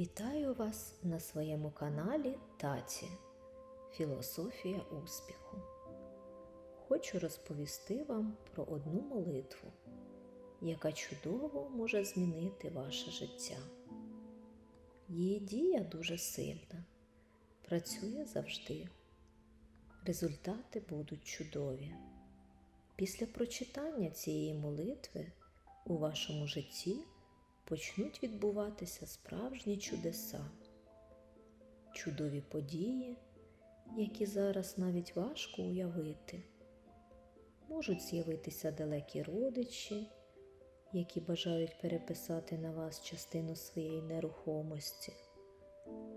Вітаю вас на своєму каналі Таці Філософія успіху. Хочу розповісти вам про одну молитву, яка чудово може змінити ваше життя. Її дія дуже сильна, працює завжди. Результати будуть чудові. Після прочитання цієї молитви у вашому житті почнуть відбуватися справжні чудеса, чудові події, які зараз навіть важко уявити. Можуть з'явитися далекі родичі, які бажають переписати на вас частину своєї нерухомості.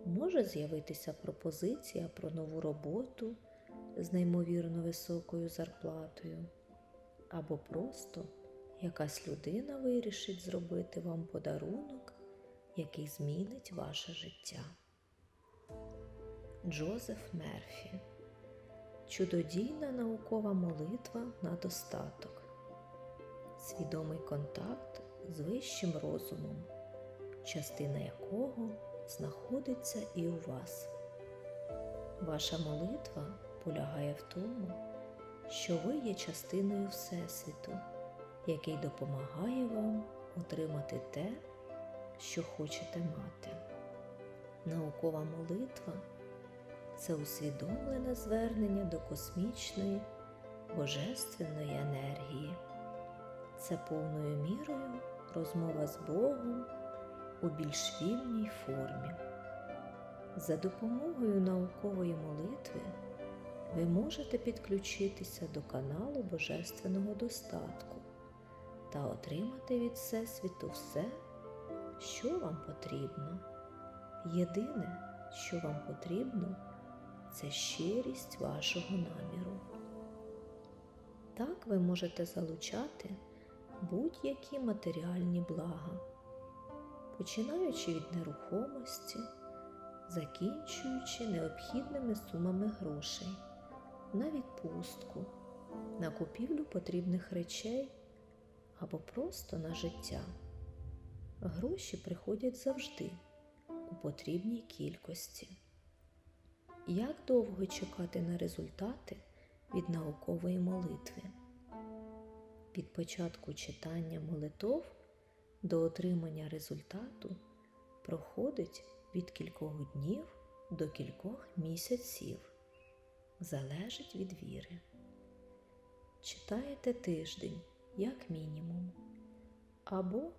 Може з'явитися пропозиція про нову роботу з неймовірно високою зарплатою, або просто якась людина вирішить зробити вам подарунок, який змінить ваше життя. Джозеф Мерфі Чудодійна наукова молитва на достаток. Свідомий контакт з вищим розумом, частина якого знаходиться і у вас. Ваша молитва полягає в тому, що ви є частиною Всесвіту який допомагає вам отримати те, що хочете мати. Наукова молитва це усвідомлене звернення до космічної, божественної енергії. Це повною мірою розмова з Богом у більш вільній формі. За допомогою наукової молитви ви можете підключитися до каналу Божественного достатку та отримати від Всесвіту все, що вам потрібно. Єдине, що вам потрібно, це щирість вашого наміру. Так ви можете залучати будь-які матеріальні блага, починаючи від нерухомості, закінчуючи необхідними сумами грошей на відпустку, на купівлю потрібних речей або просто на життя. Гроші приходять завжди у потрібній кількості. Як довго чекати на результати від наукової молитви? Від початку читання молитов до отримання результату проходить від кількох днів до кількох місяців. Залежить від віри. Читаєте тиждень як мінімум. Або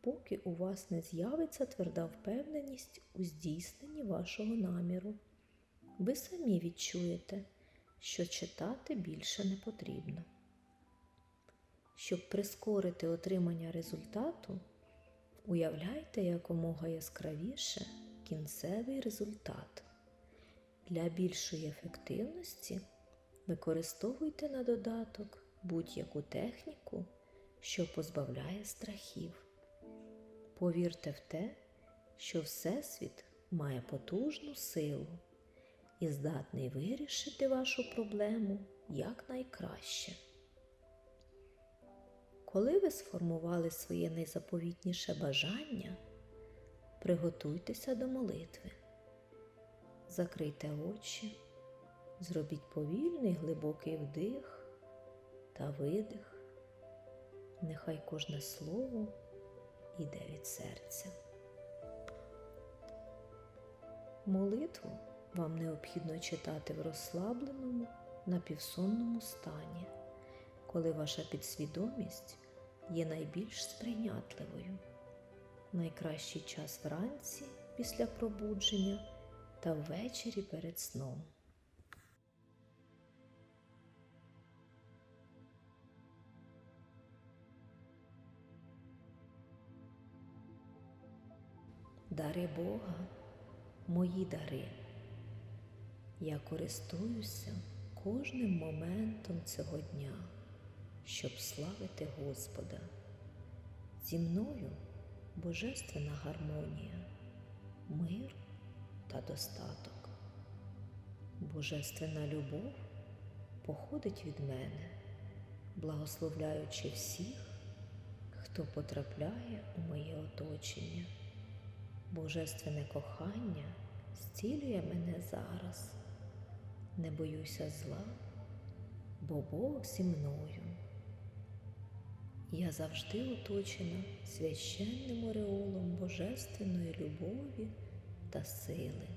поки у вас не з'явиться тверда впевненість у здійсненні вашого наміру. Ви самі відчуєте, що читати більше не потрібно. Щоб прискорити отримання результату, уявляйте якомога яскравіше кінцевий результат. Для більшої ефективності використовуйте на додаток будь-яку техніку, що позбавляє страхів. Повірте в те, що Всесвіт має потужну силу і здатний вирішити вашу проблему якнайкраще. Коли ви сформували своє найзаповітніше бажання, приготуйтеся до молитви, закрийте очі, зробіть повільний глибокий вдих та видих, нехай кожне слово йде від серця. Молитву вам необхідно читати в розслабленому, напівсонному стані, коли ваша підсвідомість є найбільш сприйнятливою. Найкращий час вранці після пробудження та ввечері перед сном. Дари Бога, мої дари. Я користуюся кожним моментом цього дня, щоб славити Господа. Зі мною божественна гармонія, мир та достаток. Божественна любов походить від мене, благословляючи всіх, хто потрапляє у моє оточення. Божественне кохання зцілює мене зараз. Не боюся зла, бо Бог зі мною. Я завжди оточена священним ореолом божественної любові та сили.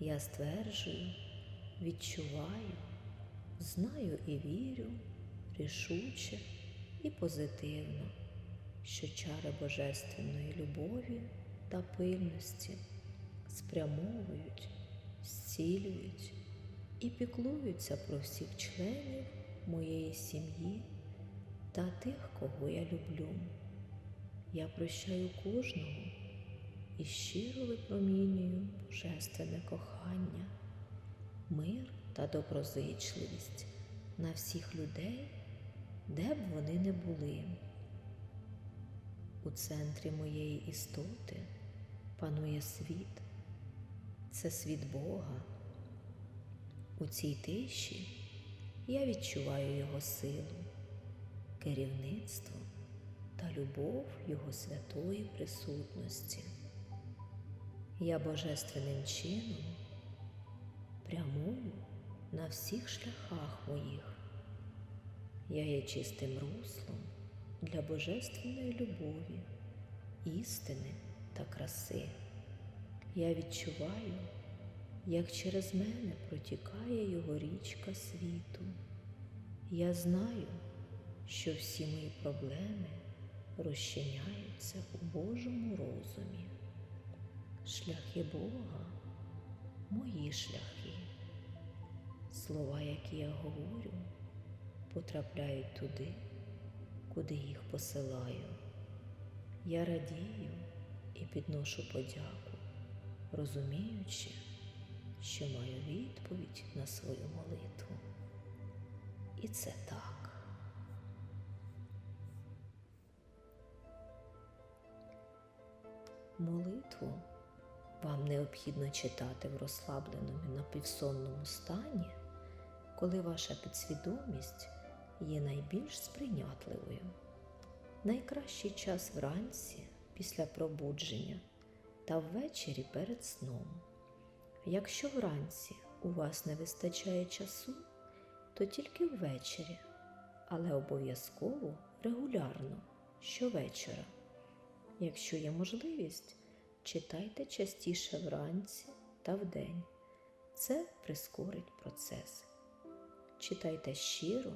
Я стверджую, відчуваю, знаю і вірю рішуче і позитивно, що чари божественної любові та пильності спрямовують, зцілюють і піклуються про всіх членів моєї сім'ї та тих, кого я люблю. Я прощаю кожного і щиро випромінюю божественне кохання, мир та доброзичливість на всіх людей, де б вони не були. У центрі моєї істоти панує світ, це світ Бога. У цій тиші я відчуваю Його силу, керівництво та любов Його святої присутності. Я божественним чином прямую на всіх шляхах моїх. Я є чистим руслом для божественної любові, істини та краси. Я відчуваю, як через мене протікає його річка світу. Я знаю, що всі мої проблеми розчиняються у Божому розумі. Шляхи Бога мої шляхи. Слова, які я говорю, потрапляють туди, куди їх посилаю. Я радію і підношу подяку, розуміючи, що маю відповідь на свою молитву. І це так. Молитву вам необхідно читати в розслабленому напівсонному стані, коли ваша підсвідомість є найбільш сприйнятливою. Найкращий час вранці після пробудження та ввечері перед сном. Якщо вранці у вас не вистачає часу, то тільки ввечері, але обов'язково регулярно щовечора. Якщо є можливість, читайте частіше вранці та вдень. Це прискорить процес. Читайте щиро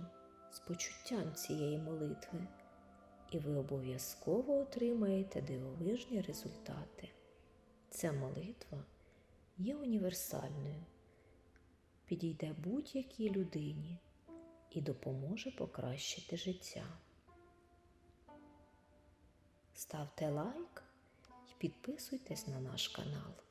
з почуттям цієї молитви, і ви обов'язково отримаєте дивовижні результати. Ця молитва є універсальною, підійде будь-якій людині і допоможе покращити життя. Ставте лайк і підписуйтесь на наш канал.